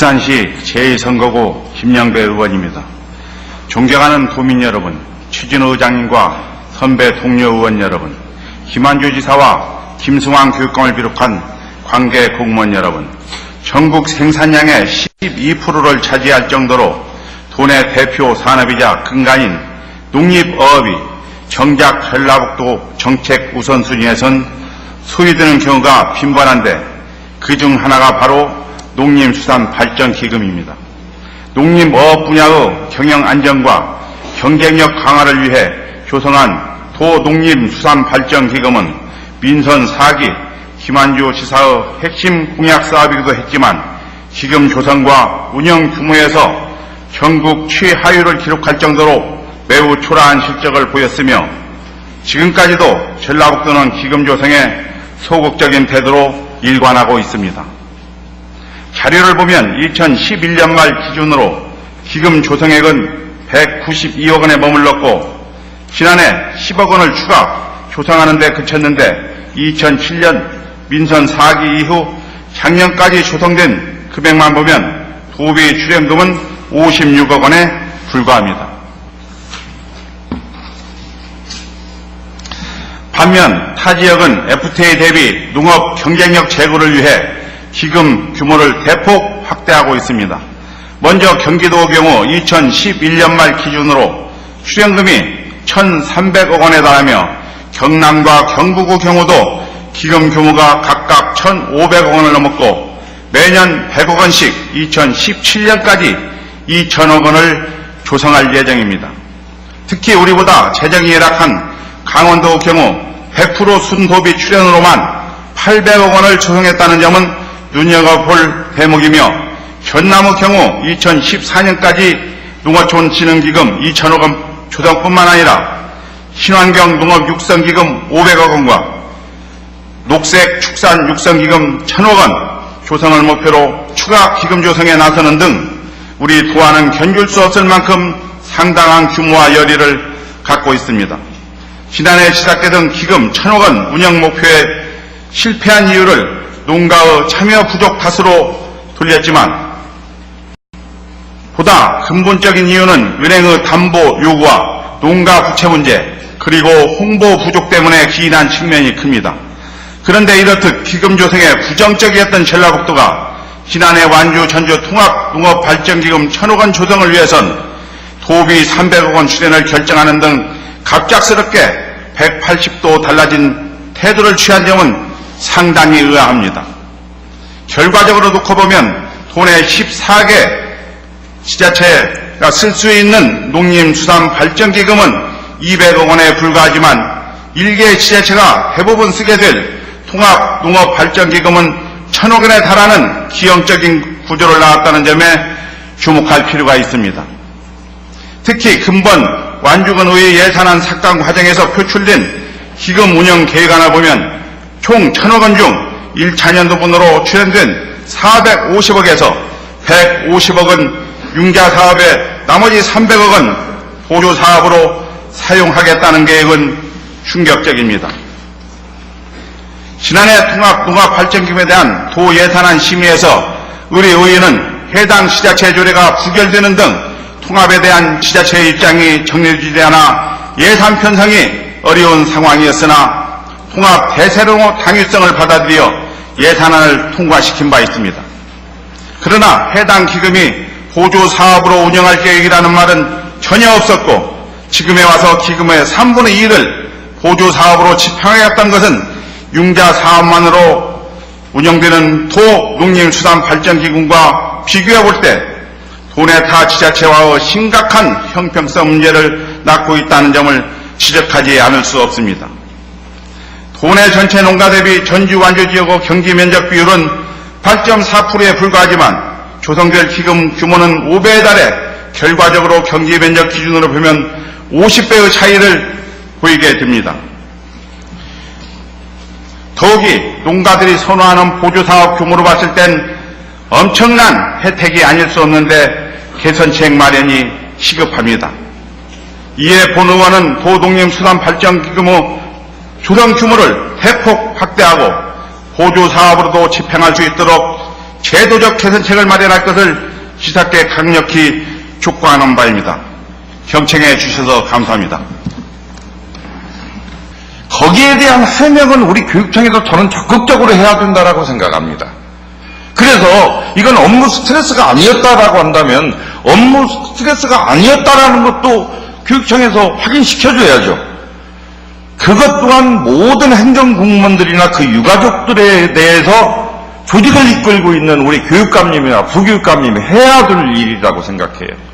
울산시 제1선거구 김영배 의원입니다. 존경하는 도민 여러분, 추진호 의장님과 선배 동료 의원 여러분, 김한주 지사와 김승환 교육감을 비롯한 관계 공무원 여러분, 전국 생산량의 12%를 차지할 정도로 도내 대표 산업이자 근간인 농립어업이 정작 전라북도 정책 우선순위에선 소외되는 경우가 빈번한데 그 중 하나가 바로 농림수산발전기금입니다. 농림어업 분야의 경영 안정과 경쟁력 강화를 위해 조성한 도농림수산발전기금은 민선 4기 김한주 지사의 핵심 공약 사업이기도 했지만 기금 조성과 운영 규모에서 전국 최하위를 기록할 정도로 매우 초라한 실적을 보였으며 지금까지도 전라북도는 기금 조성에 소극적인 태도로 일관하고 있습니다. 자료를 보면 2011년 말 기준으로 기금 조성액은 192억 원에 머물렀고 지난해 10억 원을 추가 조성하는 데 그쳤는데 2007년 민선 4기 이후 작년까지 조성된 금액만 보면 도비 출연금은 56억 원에 불과합니다. 반면 타 지역은 FTA 대비 농업 경쟁력 제고를 위해 기금 규모를 대폭 확대하고 있습니다. 먼저 경기도 경우 2011년 말 기준으로 출연금이 1,300억 원에 달하며 경남과 경북의 경우도 기금 규모가 각각 1,500억 원을 넘었고 매년 100억 원씩 2017년까지 2천억 원을 조성할 예정입니다. 특히 우리보다 재정이 열악한 강원도 경우 100% 순도비 출연으로만 800억 원을 조성했다는 점은 눈여겨볼 대목이며 전남의 경우 2014년까지 농어촌진흥기금 2천억 원 조성뿐만 아니라 친환경 농업 육성기금 500억 원과 녹색 축산 육성기금 1천억 원 조성을 목표로 추가 기금 조성에 나서는 등 우리 도안은 견줄 수 없을 만큼 상당한 규모와 열의를 갖고 있습니다. 지난해 시작되던 기금 1천억 원 운영 목표에 실패한 이유를 농가의 참여 부족 탓으로 돌렸지만 보다 근본적인 이유는 은행의 담보 요구와 농가 부채 문제 그리고 홍보 부족 때문에 기인한 측면이 큽니다. 그런데 이렇듯 기금 조성에 부정적이었던 전라북도가 지난해 완주 전주 통합 농업 발전기금 1천억 원 조성을 위해선 도비 300억 원 출연을 결정하는 등 갑작스럽게 180도 달라진 태도를 취한 점은 상당히 의아합니다. 결과적으로 놓고 보면 도내 14개 지자체가 쓸 수 있는 농림수산발전기금은 200억 원에 불과하지만 1개 지자체가 대부분 쓰게 될 통합농업발전기금은 1000억 원에 달하는 기형적인 구조를 나왔다는 점에 주목할 필요가 있습니다. 특히 근본 완주군의 예산안 삭감 과정에서 표출된 기금 운영 계획 하나 보면 총 1000억 원 중 1차년도 분으로 출연된 450억에서 150억은 융자 사업에 나머지 300억은 보조 사업으로 사용하겠다는 계획은 충격적입니다. 지난해 통합농업발전기금에 대한 도 예산안 심의에서 우리 의회는 해당 지자체 조례가 부결되는 등 통합에 대한 지자체의 입장이 정리되지 않아 예산 편성이 어려운 상황이었으나 통합 대세로 당위성을 받아들여 예산안을 통과시킨 바 있습니다. 그러나 해당 기금이 보조 사업으로 운영할 계획이라는 말은 전혀 없었고 지금에 와서 기금의 3분의 2를 보조 사업으로 집행하겠다는 것은 융자 사업만으로 운영되는 도 농림수산발전기금과 비교해 볼때 도내 타 지자체와의 심각한 형평성 문제를 낳고 있다는 점을 지적하지 않을 수 없습니다. 도내 전체 농가 대비 전주 완주 지역의 경기 면적 비율은 8.4%에 불과하지만 조성될 기금 규모는 5배에 달해 결과적으로 경기 면적 기준으로 보면 50배의 차이를 보이게 됩니다. 더욱이 농가들이 선호하는 보조사업 규모로 봤을 땐 엄청난 혜택이 아닐 수 없는데 개선책 마련이 시급합니다. 이에 본 의원은 도농림수산발전기금의 조성 규모를 대폭 확대하고 보조 사업으로도 집행할 수 있도록 제도적 개선책을 마련할 것을 시사께 강력히 촉구하는 바입니다. 경청해 주셔서 감사합니다. 거기에 대한 해명은 우리 교육청에서 저는 적극적으로 해야 된다라고 생각합니다. 그래서 이건 업무 스트레스가 아니었다라고 한다면 업무 스트레스가 아니었다라는 것도 교육청에서 확인시켜줘야죠. 그것 또한 모든 행정공무원들이나 그 유가족들에 대해서 조직을 이끌고 있는 우리 교육감님이나 부교육감님이 해야 될 일이라고 생각해요.